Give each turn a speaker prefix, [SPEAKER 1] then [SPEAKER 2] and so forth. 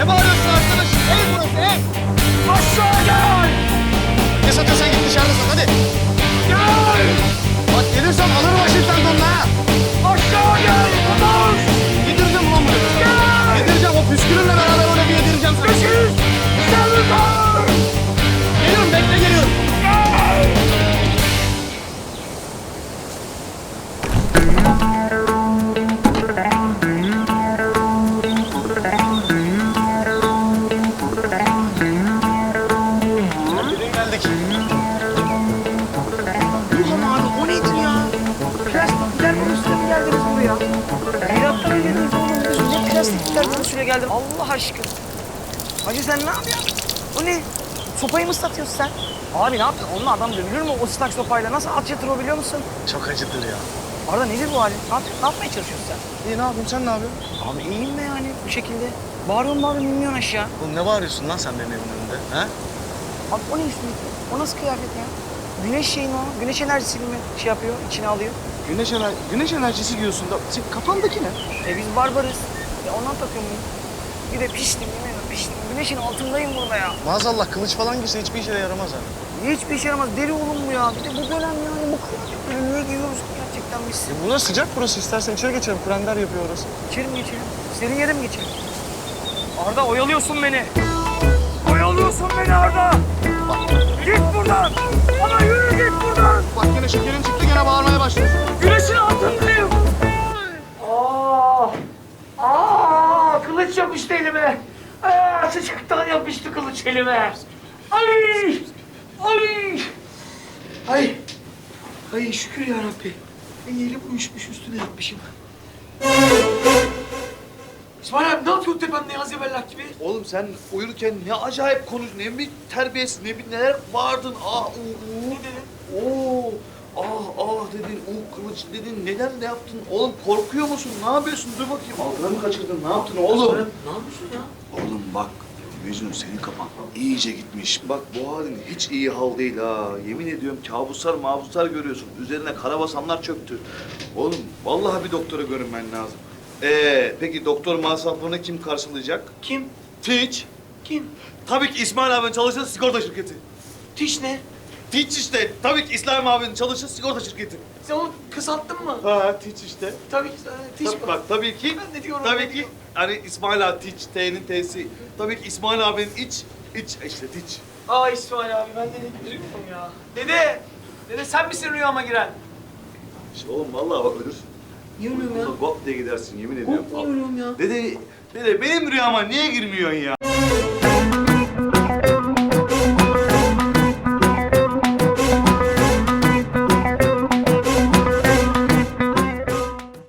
[SPEAKER 1] Ne bağırıyorsun arkadaş? Ev burası ev.
[SPEAKER 2] Aşağı gel.
[SPEAKER 3] Ne satıyorsan git dışarıda sat hadi. Geldiniz buraya? Milattan önce oğlum biz ne plastikler konusuyla geldin Allah aşkına. Hacı sen ne yapıyorsun? O ne? Sopayı mı ıslatıyorsun sen? Abi ne yaptın? Onunla adam dövülür mü o ıslak sopayla? Nasıl at yatır o biliyor musun?
[SPEAKER 1] Çok acıdır ya.
[SPEAKER 3] Arada nedir bu halin? Ne, yapıyorsun? ne yapmaya çalışıyorsun sen?
[SPEAKER 1] İyi ne yapayım sen ne yapıyorsun?
[SPEAKER 3] Abi iyiyim be yani bu şekilde. Bağırıyorum bağırıyorum inmiyorsun aşağı.
[SPEAKER 1] Oğlum ne bağırıyorsun lan sen benim evimin önünde? Ha?
[SPEAKER 3] Abi o ne üstündeki? O nasıl kıyafet ya? Güneş şeyi mi o? Güneş enerjisini mi şey yapıyor, içine alıyor?
[SPEAKER 1] Güneş, ener güneş enerjisi diyorsun da sen kafandaki ne?
[SPEAKER 3] E biz barbarız. Ya ondan takıyorum bunu. Bir de piştim yemin ederim piştim. Güneşin altındayım burada ya.
[SPEAKER 1] Maazallah kılıç falan girse hiçbir işe yaramaz ha.
[SPEAKER 3] Hiçbir işe yaramaz. Deli oğlum bu ya. Bir de bu dönem yani bu kıyafetleri niye giyiyoruz ki gerçekten biz?
[SPEAKER 1] E buna sıcak burası istersen içeri geçelim. Kurender yapıyor orası.
[SPEAKER 3] İçeri mi geçelim? Senin yere mi geçelim? Arda oyalıyorsun beni. Oyalıyorsun beni Arda. Git buradan. Ama yürü git buradan.
[SPEAKER 1] Bak yine şekerin çıktı gene bağırmaya başlıyorsun.
[SPEAKER 3] Elime. Aa, sıcaktan yapıştı kılıç elime. Ay, ay. Ay, ay şükür ya Rabbi. Ay, elim uyuşmuş üstüne yapmışım. İsmail abi ne yapıyorsun tepemde yaz yabellak gibi?
[SPEAKER 4] Oğlum sen uyurken ne acayip konuş, ne bir terbiyesiz, ne bir neler bağırdın. Ah, u, u.
[SPEAKER 3] Ne dedin?
[SPEAKER 4] Oo, u kılıç dedin. Neden ne yaptın? Oğlum korkuyor musun? Ne yapıyorsun? Dur bakayım. Altına mı kaçırdın? Ne yaptın oğlum?
[SPEAKER 3] Ne yapıyorsun ya?
[SPEAKER 4] Oğlum bak, Mecnun senin kafan iyice gitmiş. Bak bu halin hiç iyi hal değil ha. Yemin ediyorum kabuslar mabuslar görüyorsun. Üzerine karabasanlar çöktü. Oğlum vallahi bir doktora görünmen lazım. Ee, peki doktor masraflarını kim karşılayacak?
[SPEAKER 3] Kim?
[SPEAKER 4] Tiç.
[SPEAKER 3] Kim?
[SPEAKER 4] Tabii ki İsmail abinin çalıştığı sigorta şirketi.
[SPEAKER 3] Tiş ne?
[SPEAKER 4] Tiç işte. Tabii ki İsmail abinin çalıştığı sigorta şirketi.
[SPEAKER 3] Sen onu kısalttın mı?
[SPEAKER 4] Ha Tiç işte.
[SPEAKER 3] Tabii ki e, tiş
[SPEAKER 4] Tabii, bak tabii ki.
[SPEAKER 3] Ben de diyorum,
[SPEAKER 4] Tabii
[SPEAKER 3] de
[SPEAKER 4] ki.
[SPEAKER 3] diyorum.
[SPEAKER 4] Hani İsmail abi Tiç, T'nin T'si. Tabii ki İsmail abinin iç, iç işte Tiç.
[SPEAKER 2] Aa İsmail abi ben de duyuyorum ya. Dede! Dede sen misin rüyama giren?
[SPEAKER 4] İşte oğlum vallahi bak ölürsün.
[SPEAKER 3] Niye ölüyorum ya?
[SPEAKER 4] Gop diye gidersin yemin ediyorum.
[SPEAKER 3] Niye ölüyorum ya?
[SPEAKER 4] Dede, dede benim rüyama niye girmiyorsun ya?